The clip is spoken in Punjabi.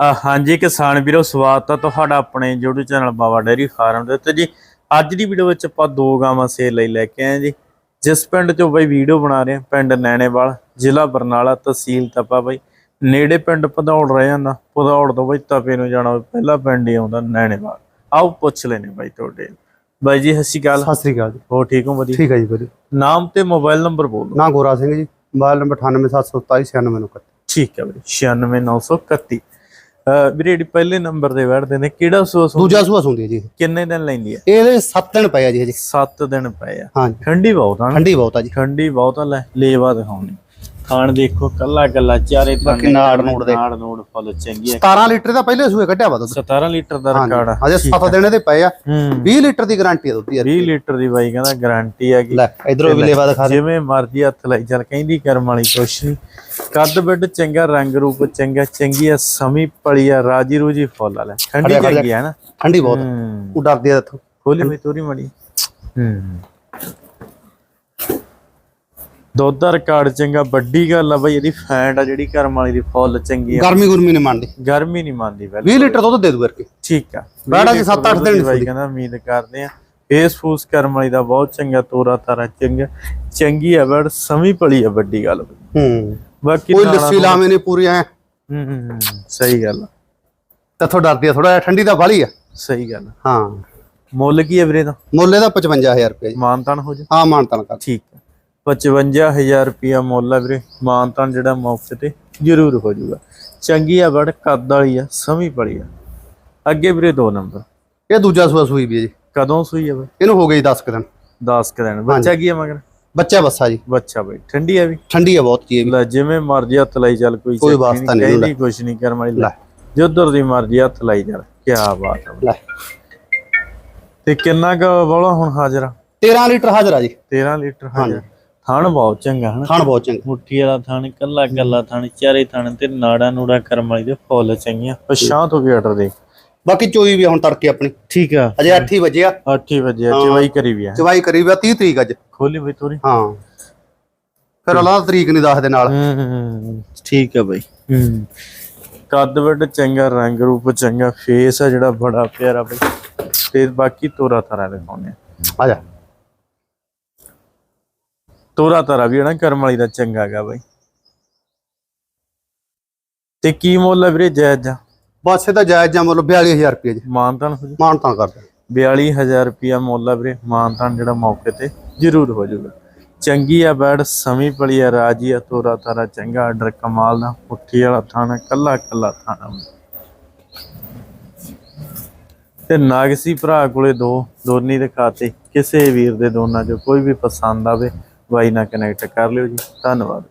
ਹਾਂਜੀ ਕਿਸਾਨ ਵੀਰੋ ਸਵਾਗਤ ਹੈ ਤੁਹਾਡਾ ਆਪਣੇ YouTube channel Baba dairy farm ਦੇ ਉੱਤੇ ਜੀ। ਅੱਜ ਦੀ ਵੀਡੀਓ ਵਿੱਚ ਆਪਾਂ ਦੋ ਗਾਵਾਂ ਸੇਲ ਲਈ ਲੈ ਕੇ ਆਏ ਜੀ। ਜਿਸ ਪਿੰਡ ਚੋਂ ਬਈ ਵੀਡੀਓ ਬਣਾ ਰਹੇ ਹਾਂ ਪਿੰਡ ਨੈਣੇਵਾਲ ਜ਼ਿਲ੍ਹਾ ਬਰਨਾਲਾ ਤਹਿਸੀਲ ਤਪਾ ਬਈ। ਨੇੜੇ ਪਿੰਡ ਪਧੌੜ ਰਹਿ ਜਾਂਦਾ ਪਧੌੜ ਤੋਂ ਬਈ ਤਪੇ ਨੂੰ ਜਾਣਾ ਪਹਿਲਾ ਪਿੰਡ ਹੀ ਆਉਂਦਾ ਨੈਣੇਵਾਲ। ਆਓ ਪੁੱਛ ਲੈਨੇ ਬਾਈ ਤੁਹਾਡੇ। ਬਾਈ ਜੀ ਸਤਿ ਸ਼੍ਰੀ ਅਕਾਲ। ਸਤਿ ਸ੍ਰੀ ਅਕਾਲ ਜੀ। ਹੋ ਠੀਕ ਹੋ ਵਧੀਆ ਠੀਕ ਹੈ ਜੀ ਵੀਰੇ ਨਾਮ ਤੇ ਮੋਬਾਈਲ ਨੰਬਰ ਬੋਲੋ ਨਾ ਗੋਰਾ ਸਿੰਘ ਜੀ ਮੋਬਾਈਲ ਨੰਬਰ 9877296991 ਠੀਕ ਹੈ ਵੀਰੇ 96931 ਅ ਵੀਰੇ ਜਿਹੜੀ ਪਹਿਲੇ ਨੰਬਰ ਤੇ ਬੈਠਦੇ ਨੇ ਕਿਹੜਾ ਸੋਸ ਦੂਜਾ ਸੂਆ ਸੁੰਦੀ ਜੀ। ਕਿੰਨੇ ਦਿਨ ਲੈਂਦੀ ਹੈ? ਇਹਦੇ 7 ਦਿਨ ਪਏ ਆ ਜੀ ਹਜੇ। 7 ਦਿਨ ਪਏ ਆ। ਠੰਡੀ ਬਹੁਤ ਆ ਠੰਡੀ ਬਹੁਤ ਆ ਜੀ। ਠੰਡੀ ਬਹੁਤ ਆ ਲੈ ਲੇਵਾ ਦਿਖਾਉਣੀ। ਖਾਣ ਦੇਖੋ ਕੱਲਾ ਕੱਲਾ ਚਾਰੇ ਬਾਕੀ ਥਾਣੇ ਨਾੜ ਨੂੜ ਦੇ। ਨਾੜ ਨੂੜ ਫੁੱਲ ਚੰਗੀ ਆ 17 ਲੀਟਰ ਦਾ ਪਹਿਲੇ ਸੂਏ ਕੱਢਿਆ ਵਾ ਦੁੱਧ। 17 ਲੀਟਰ ਦਾ ਰਿਕਾਰਡ ਆ। ਹਜੇ 7 ਦਿਨ ਇਹਦੇ ਪਏ ਆ। ਹੂੰ। 20 ਲੀਟਰ ਦੀ ਗਾਰੰਟੀ ਆ ਦੁੱਧ ਦੀ 20 ਲੀਟਰ ਦੀ ਬਾਈ ਕਹਿੰਦਾ ਗਾਰੰਟੀ ਹੈਗੀ ਲੈ ਇਧਰੋਂ ਵੀ ਲੇਵਾ ਦਿਖਾ ਦੇ। ਜਿਵੇਂ ਮਰਜ਼ੀ ਹੱਥ ਲਾਈ ਚੱਲ ਕਹਿੰਦੀ ਕਰਮ ਵਾਲੀ ਕੁਛ ਨੀ। ਕੱਦ ਬਿੱਡ ਚੰਗਾ ਰੰਗ ਰੂਪ ਚੰਗਾ ਚੰਗੀ ਆ ਸਮੀ ਪਲੀ ਆ ਰਾਜੀ ਰੂਜੀ ਫੁੱਲ ਆ ਲੈ। ਠੰਡੀ ਚੰਗੀ ਆ ਨਾ। ਠੰਡੀ ਬਹੁਤ। ਹੂੰ। ਉਹ ਡਰਦੀ ਆ ਇੱਥੋਂ। ਖੋਲੀ ਹੋਈ ਤੋਰੀ ਮੜੀ। ਹੂੰ। ਦੁੱਧ ਦਾ ਰਿਕਾਰਡ ਚੰਗਾ ਵੱਡੀ ਗੱਲ ਆ ਬਈ ਇਹਦੀ ਫੈਂਟ ਆ ਜਿਹੜੀ ਕਰਮ ਵਾਲੀ ਦੀ ਫੁੱਲ ਚੰਗੀ ਆ। ਗਰਮੀ ਗੁਰਮੀ ਨਹੀਂ ਮੰਨਦੀ। ਗਰਮੀ ਨਹੀਂ ਮੰਨਦੀ ਵੈਲ 20 ਲੀਟਰ ਦੁੱਧ ਦੇ ਦੂ ਕਰਕੇ ਠੀਕ ਆ। ਬੈੜਾ ਜੀ ਸੱਤ ਅੱਠ ਦਿਨ ਦੀ ਬਾਈ ਕਹਿੰਦਾ ਉਮੀਦ ਕਰਦੇ ਆ ਫੇਸ ਫੂਸ ਕਰਮ ਵਾਲੀ ਦਾ ਬਹੁਤ ਚੰਗਾ ਤੋਰਾ ਤਾਰਾ ਚੰਗਾ ਚੰਗੀ ਆ ਬੜ ਸਮੀ ਪਲੀ ਆ ਵੱਡੀ ਗੱਲ। ਹੂੰ। ਬਾਕੀ ਕੋਈ ਲੱਸੀ ਲਾਵੇਂ ਨੇ ਪੂਰੀ ਐ। ਹੂੰ ਹੂੰ, ਸਹੀ ਗੱਲ ਆ, ਤੇਥੋਂ ਡਰਦੀ ਆ ਥੋੜਾ ਠੰਡੀ ਦਾ ਵਾਲੀ ਆ। ਸਹੀ ਗੱਲ। ਹਾਂ। ਮੁੱਲ ਕੀ ਹੈ ਵੀਰੇ ਦਾ ਮੁੱਲ ਇਹਦਾ 55000 ਰੁਪਏ ਜੀ। ਮਾਨਤਾਨ ਹੋ ਜਾ ਹਾਂ ਮਾਨਤਾਨ ਕਰ। ਠੀਕ ਹੈ 55000 ਰੁਪਿਆ ਮੁੱਲ ਹੈ ਵੀਰੇ। ਮਾਨਤਾਨ ਜਿਹੜਾ ਮੌਕੇ ਤੇ ਜ਼ਰੂਰ ਹੋ ਜਾਊਗਾ। ਚੰਗੀ ਆ ਬੜ ਕੱਦ ਵਾਲੀ ਆ ਸਮੀ ਪਲੀ ਆ। ਅੱਗੇ ਵੀਰੇ ਦੋ ਨੰਬਰ। ਇਹ ਦੂਜਾ ਸੂਆ ਸੂਈ ਵੀ ਹੈ ਜੀ। ਕਦੋਂ ਸੂਈ ਆ ਬਈ? ਇਹਨੂੰ ਹੋ ਗਈ 10 ਦਿਨ। 10 ਕੁ ਦਿਨ। ਬੱਚਾ ਕੀ ਆ ਮਗਰ? ਬੱਚਾ ਬੱਸਾ ਜੀ। ਬੱਚਾ ਬਈ। ਠੰਡੀ ਆ ਵੀ। ਠੰਡੀ ਆ ਬਹੁਤ ਜੀ ਇਹ ਵੀ। ਲੈ ਜਿਵੇਂ ਮਰਜ਼ੀ ਹੱਥ ਲਾਈ ਚੱਲ ਕੋਈ ਕੋਈ ਵਾਸਤਾ ਨਹੀਂ। ਕਹਿੰਦੀ ਕੁਛ ਨਹੀਂ ਕਰਮ ਵਾਲੀ। ਲੈ। ਜਿੱਧਰ ਦੀ ਮਰਜ਼ੀ ਹੱਥ ਲਾਈ ਚੱਲ। ਕੀ ਬਾਤ ਆ। ਲੈ। ਤੇ ਕਿੰਨਾ ਕੁ ਬੋਲਾ ਹੁਣ ਹਾਜ਼ਰ 13 ਲੀਟਰ ਹਾਜ਼ਰ ਆ ਜੀ। 13 ਲੀਟਰ ਹਾਜ਼ਰ। ਥਣ ਬਹੁਤ ਚੰਗਾ ਹਨਾ। ਖਾਣ ਬਹੁਤ ਚੰਗਾ। ਮੁੱਠੀ ਵਾਲਾ ਥਣ ਕੱਲਾ ਕੱਲਾ ਥਣ ਚਾਰੇ ਥਣ ਤੇ ਨਾੜਾ ਨੂੜਾ ਕਰਮ ਵਾਲੀ ਦੇ ਫੁੱਲ ਚੰਗੀਆਂ। ਪਛਾਂ ਤੋਂ ਵੀ ਅਟਰ ਦੇ। ਬਾਕੀ ਚੋਈ ਵੀ ਆ ਹੁਣ ਤੜਕੇ ਆਪਣੀ। ਠੀਕ ਆ। ਅਜੇ 8 ਹੀ ਵਜੇ ਆ। 8 ਵਜੇ ਚਵਾਈ ਕਰੀ ਵੀ ਆ। ਚਵਾਈ ਕਰੀ ਵੀ ਆ 30 ਤਰੀਕ ਅੱਜ। ਖੋਲੀ ਬਈ ਤੋਰੀ। ਹਾਂ। ਫਿਰ ਅਲਾਹ ਤਰੀਕ ਨਹੀਂ ਦੱਸ ਦੇ ਨਾਲ। ਹੂੰ ਠੀਕ ਆ ਬਈ। ਹੂੰ। ਕੱਦ ਵੱਡ ਚੰਗਾ ਰੰਗ ਰੂਪ ਚੰਗਾ ਫੇਸ ਆ ਜਿਹੜਾ ਬੜਾ ਪਿਆਰਾ ਬਈ। ਤੇ ਬਾਕੀ ਤੋਰਾ ਤਾਰਾ ਦਿਖਾਉਣੇ ਆ ਜਾ। ਤੋਰਾ ਤਾਰਾ ਵੀ ਹੈ ਨਾ ਕਰਮ ਵਾਲੀ ਦਾ ਚੰਗਾ ਹੈਗਾ ਬਈ। ਤੇ ਕੀ ਮੁੱਲ ਹੈ ਵੀਰੇ ਜਾਇਜ਼ ਜਾ ਬਸ ਇਹਦਾ ਜਾਇਜ਼ ਜਾਂ ਮੁੱਲ 42000 ਰੁਪਏ ਜੀ। ਮਾਨਤਾਨ ਹੋ ਜੀ। ਮਾਨ ਤਾਂ ਕਰਦਾ 42000 ਰੁਪਿਆ ਮੁੱਲ ਆ ਵੀਰੇ ਮਾਨਤਾਨ ਜਿਹੜਾ ਮੌਕੇ ਤੇ ਜ਼ਰੂਰ ਹੋ ਜਾਊਗਾ ਚੰਗੀ ਆ ਬੈਡ ਸਮੀ ਪਲੀ ਆ ਰਾਜੀ ਆ ਤੋਰਾ ਤਾਰਾ ਚੰਗਾ ਆਰਡਰ ਕਮਾਲ ਦਾ ਪੁੱਠੀ ਵਾਲਾ ਥਾਣਾ ਕੱਲਾ ਕੱਲਾ ਥਾਣਾ। ਤੇ ਨਾਗਸੀ ਭਰਾ ਕੋਲੇ ਦੋ ਦੋਨੀ ਦੇ ਖਾਤੇ ਕਿਸੇ ਵੀਰ ਦੇ ਦੋਨਾਂ ਚੋਂ ਕੋਈ ਵੀ ਪਸੰਦ ਆਵੇ ਬਾਈ ਨਾਲ ਕਨੈਕਟ ਕਰ ਲਿਓ ਜੀ। ਧੰਨਵਾਦ।